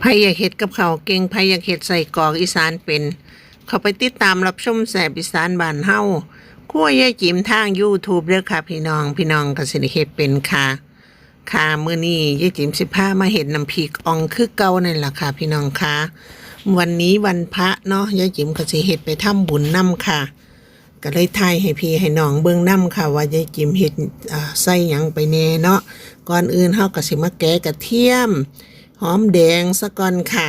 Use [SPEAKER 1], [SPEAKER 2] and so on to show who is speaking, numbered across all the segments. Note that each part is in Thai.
[SPEAKER 1] ไผอยากเฮ็ดกับเขาเก่งไผอยากเฮ็ดใส่กรอกอีสานเป็น เขาไปติดตามรับชมแสบอีสานบ้านเฮาครัวยายจิมทาง YouTube เด้อค่ะ พี่น้องพี่น้องก็สิเฮ็ดเป็นค่ะ ค่ะมื้อนี้ยายจิมสิพามาเฮ็ดน้ำพริกอ่องคือเก่านั่นล่ะค่ะ พี่น้องค่ะ วันนี้วันพระเนาะยายจิมก็สิเฮ็ดไปทำบุญนํค่ะ ก็เลยทายให้พี่ให้น้องเบิ่งนํค่ะ ว่ายายจิมเฮ็ดใส่หยังไปแน่เนาะก่อนอื่นเฮาก็สิมาแกะกระเทียม หอมแดงซะก่อนค่ะ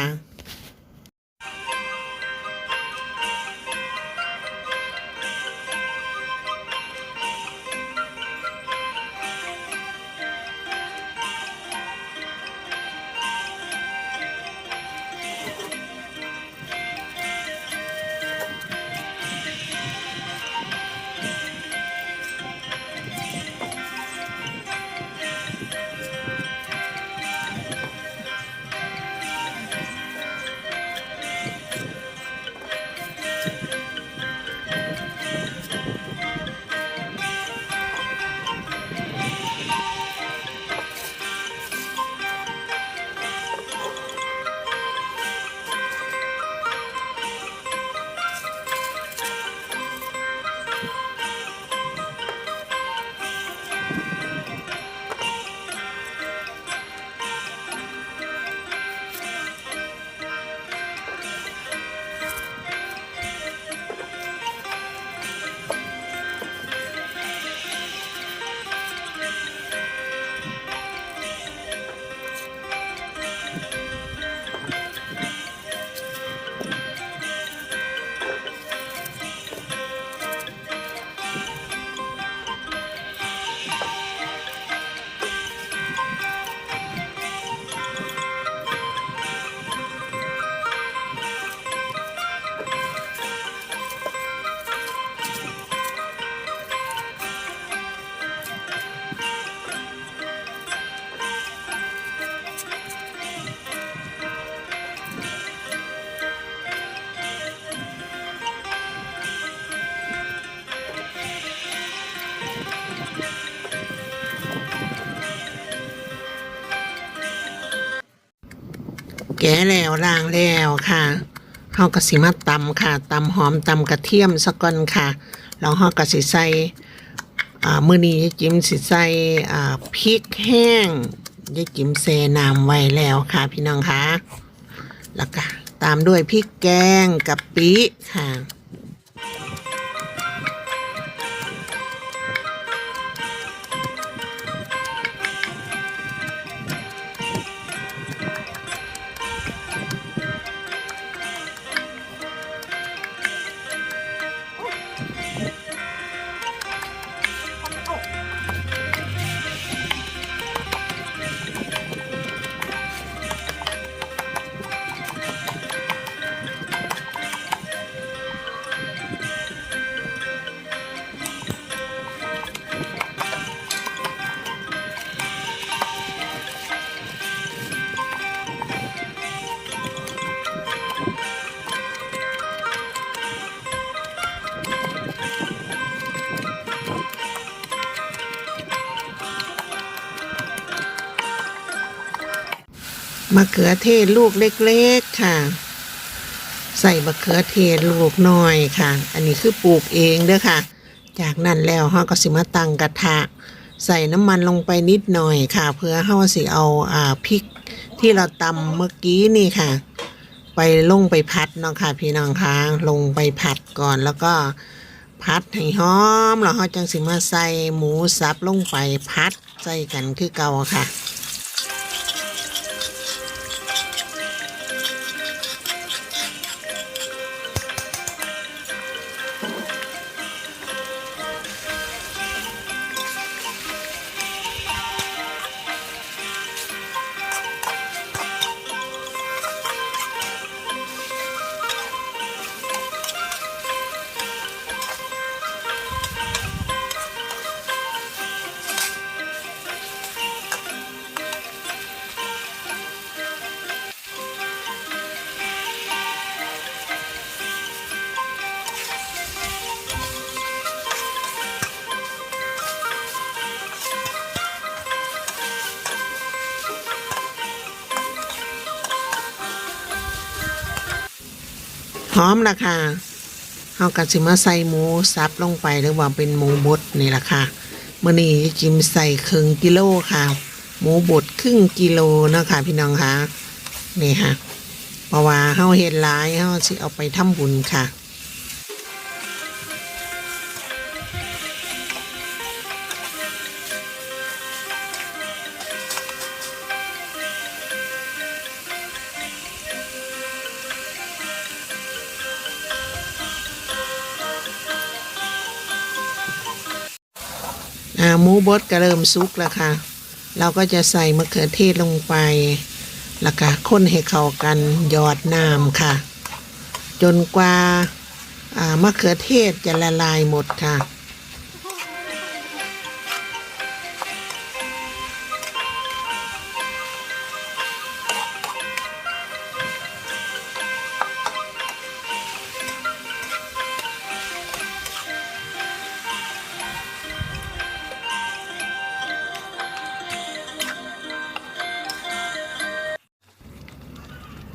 [SPEAKER 1] แกะแล้วล่างแล้วค่ะเฮาก็สิมาตำค่ะตำหอมตำกระเทียมสะก่อนค่ะแล้วเฮาก็สิใส่เมื้อนี้ยายจิ๋มสิใส่พริกแห้งยายจิ๋มแช่น้ำไว้แล้วค่ะพี่น้องคะแล้วก็ตามด้วยพริกแกงกะปิค่ะ มะเขือเทศลูกเล็กๆค่ะ ใส่มะเขือเทศลูกน้อยค่ะ อันนี้คือปลูกเองเด้อค่ะ จากนั้นแล้วเฮาก็สิมาตั้งกระทะ ใส่น้ำมันลงไปนิดหน่อยค่ะ เพื่อเฮาสิเอาอ่าพริกที่เราตำเมื่อกี้นี่ค่ะ ไปลงไปพัดเนาะค่ะ พี่น้องคะลงไปผัดก่อนแล้วก็พัดให้หอมแล้วเฮาจังสิมาใส่หมูสับลงไปพัดใส่กันคือเก่าค่ะ อมละค่ะเฮาก็สิมาใส่หมูสับลงไปหรือว่าเป็นหมูบดนี่ละค่ะมื่อนี้จิมใส่ครึ่งกิโลค่ะ หมูบดครึ่งกิโลนะคะพี่น้องค่ะนี่ค่ะเพราะว่าเฮาเฮ็ดหลายเฮาสิเอาไปทำบุญค่ะ หมูบดก็เริ่มซุกแล้วค่ะ เราก็จะใส่มะเขือเทศลงไปแล้วก็คนให้เข้ากันหยอดน้ำค่ะ จนกว่ามะเขือเทศจะละลายหมดค่ะ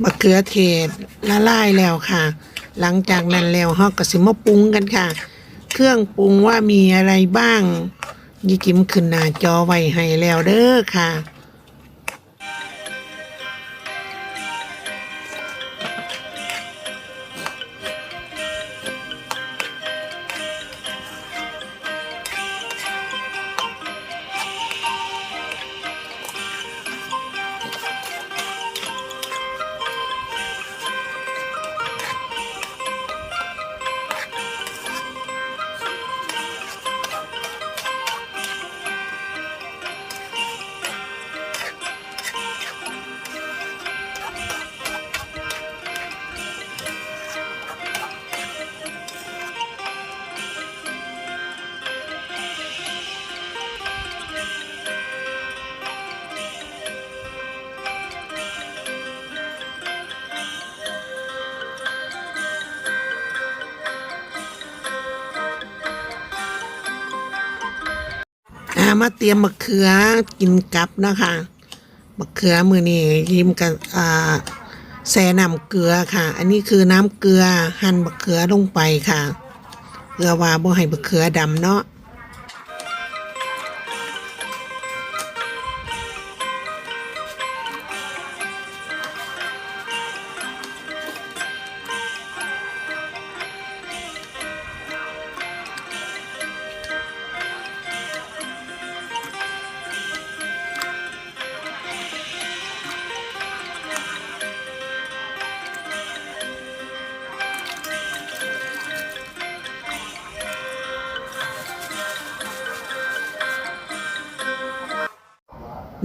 [SPEAKER 1] มะเขือเทศละลายแล้วค่ะ หลังจากนั้นแล้วฮอก็สิมาปรุงกันค่ะ เครื่องปรุงว่ามีอะไรบ้างยี่กิมขึ้นหน้าจอไว้ให้แล้วเด้อค่ะ มาเตรียมมะเขือกินกับนะคะมะเขือมือนี่ยิมกับแซ่น้ำเกลือค่ะ อันนี้คือน้ำเกลือหั่นมะเขือลงไปค่ะเกลือว่าบ่ให้มะเขือดำเนาะ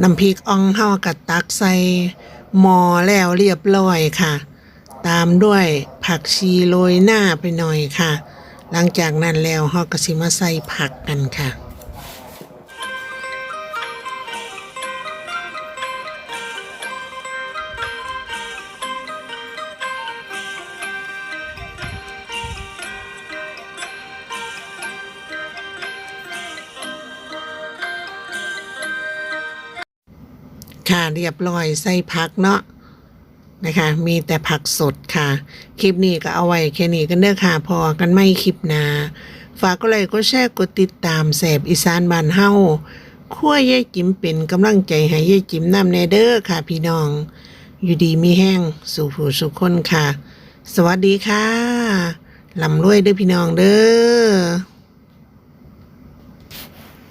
[SPEAKER 1] น้ำพริกอ่องเฮากัตักใส่หม้อแล้วเรียบร้อยค่ะ ตามด้วยผักชีโรยหน้าไปหน่อยค่ะ หลังจากนั้นแล้วเฮาก็สิมาใส่ผักกันค่ะ ค่ะเรียบร้อยใส่ผักเนาะนะคะ มีแต่ผักสดค่ะ คลิปนี้ก็เอาไว้แค่นี้กันเด้อค่ะ พอกันไม่คลิปหนาฝากก็เลยก็แชร์กดติดตามแสบอีสานบ้านเฮาขั้วยายจิ๋มเป็นกำลังใจให้ยายจิ๋มนำแนเด้อค่ะ พี่น้อง อยู่ดีมีแห้งสู่ผู้สุขคนค่ะ สวัสดีค่ะลำรวยเด้อพี่น้องเด้อ